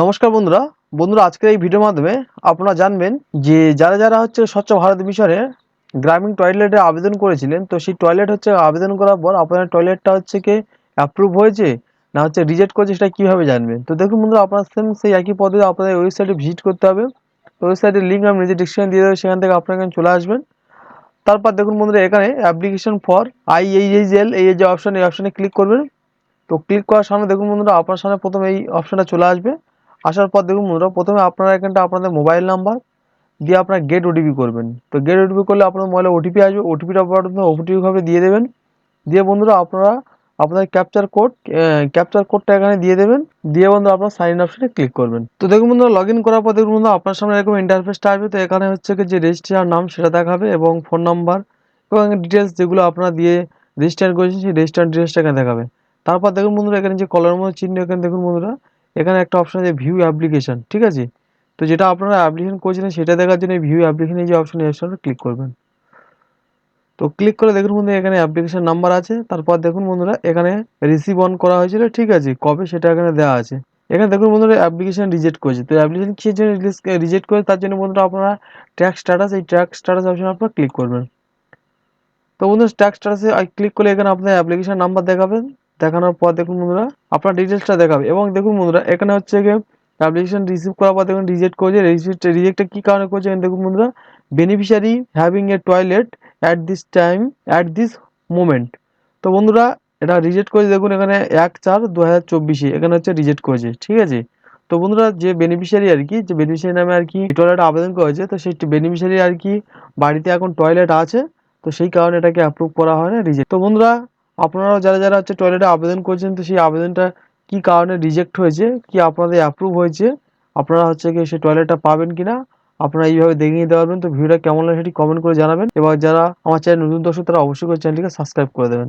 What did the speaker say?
নমস্কার বন্ধুরা। বন্ধুরা, আজকের এই ভিডিওর মাধ্যমে আপনারা জানবেন যে যারা যারা হচ্ছে স্বচ্ছ ভারত মিশনে গ্রামীণ টয়লেটে আবেদন করেছিলেন, তো সেই টয়লেট হচ্ছে আবেদন করার পর আপনার টয়লেটটা হচ্ছে কি অ্যাপ্রুভ হয়েছে না হচ্ছে রিজেক্ট করেছে সেটা কীভাবে জানবেন? তো দেখুন বন্ধুরা, আপনার সেম সেই একই পদ্ধতি আপনাদের ওয়েবসাইটে ভিজিট করতে হবে। ওয়েবসাইটের লিঙ্ক আমি নিজে ডিসক্রিপশন দিয়ে দেবো, সেখান থেকে আপনারা এখানে চলে আসবেন। তারপর দেখুন বন্ধুরা, এখানে application for I H L এই যে অপশন এই অপশনে ক্লিক করবেন। তো ক্লিক করার সামনে দেখুন বন্ধুরা, আপনার সামনে প্রথমে এই অপশনটা চলে আসবে। আসার পর দেখুন বন্ধুরা, প্রথমে আপনারা এখানটা আপনাদের মোবাইল নাম্বার দিয়ে আপনারা গেট ওটিপি করবেন। তো গেট ওটিপি করলে আপনার মোবাইলে ওটিপি আসবে ওটিপিটা ওটিপি ভাবে দিয়ে দেবেন। দিয়ে বন্ধুরা আপনারা আপনার ক্যাপচার কোড ক্যাপচার কোডটা এখানে দিয়ে দেবেন। দিয়ে বন্ধু আপনার সাইন অপশনে ক্লিক করবেন। তো দেখুন বন্ধুরা লগ ইন করার পর দেখুন বন্ধু আপনার সামনে এরকম ইন্টারফেসটা আসবে। তো এখানে হচ্ছে যে রেজিস্ট্রার নাম সেটা দেখাবে এবং ফোন নাম্বার এবং ডিটেলস যেগুলো আপনারা দিয়ে রেজিস্টার করেছেন, সেই রেজিস্টার ডিটেলসটা এখানে দেখাবে। তারপর দেখুন বন্ধুরা, এখানে যে কলার মধ্যে চিহ্ন, এখানে দেখুন বন্ধুরা এখানে একটা অপশন আছে ভিউ অ্যাপ্লিকেশন ঠিক আছে? তো যেটা আপনারা অ্যাপ্লিকেশন করেছিলেন সেটা দেখার জন্য ভিউ অ্যাপ্লিকেশন যে অপশন এই অপশনে ক্লিক করবেন। তো ক্লিক করে দেখুন বন্ধুরা, এখানে অ্যাপ্লিকেশন নাম্বার আছে, তারপর দেখুন বন্ধুরা, এখানে রিসিভ অন করা হয়েছিল, ঠিক আছে? কবে সেটা এখানে দেওয়া আছে। এখানে দেখুন বন্ধুরা অ্যাপ্লিকেশন রিজেক্ট করেছে। তো অ্যাপ্লিকেশন কিসের জন্য রিজেক্ট করে তার জন্য বন্ধুরা আপনারা ট্র্যাক স্ট্যাটাস এই ট্র্যাক স্ট্যাটাস অপশন আপনারা ক্লিক করবেন। তো বন্ধুরা ট্র্যাক স্ট্যাটাসে ক্লিক করলে এখানে আপনার অ্যাপ্লিকেশন নাম্বার দেখাবেন। দেখানোর পর দেখুন বন্ধুরা, আপনার ডিটেলসটা দেখাবে। এবং দেখুন বন্ধুরা, এখানে হচ্ছে গিয়ে অ্যাপ্লিকেশন রিসিভ করার পর দেখুন রিজেক্ট করেছে। রিজেক্ট রিজেক্টটা কী কারণে করেছে দেখুন বন্ধুরা beneficiary having a toilet at this time at this moment তো বন্ধুরা, এটা রিজেক্ট করেছে দেখুন এখানে এক চার দু হাজার চব্বিশে, এখানে হচ্ছে রিজেক্ট করেছে, ঠিক আছে? তো বন্ধুরা, যে বেনিফিশিয়ারি আর কি, যে বেনিফিশিয়ারি নামে আর কি টয়লেট আবেদন করেছে, তো সেই বেনিফিশিয়ারি আর কি বাড়িতে এখন টয়লেট আছে, তো সেই কারণে এটাকে অ্যাপ্রুভ করা হয় না রিজেক্ট তো বন্ধুরা আপনারাও যারা যারা হচ্ছে টয়লেটে আবেদন করছেন, তো সেই আবেদনটা কি কারণে রিজেক্ট হয়েছে? কি আপনাদের অ্যাপ্রুভ হয়েছে? আপনারা হচ্ছে কি সেই টয়লেটটা পাবেন কিনা? আপনারা এইভাবে দেখে নিতে পারবেন। তো ভিডিওটা কেমন লাগে সেটি কমেন্ট করে জানাবেন। এবার যারা আমার চ্যানেল নতুন দর্শক, তারা অবশ্যই করে চ্যানেলটিকে সাবস্ক্রাইব করে দেবেন।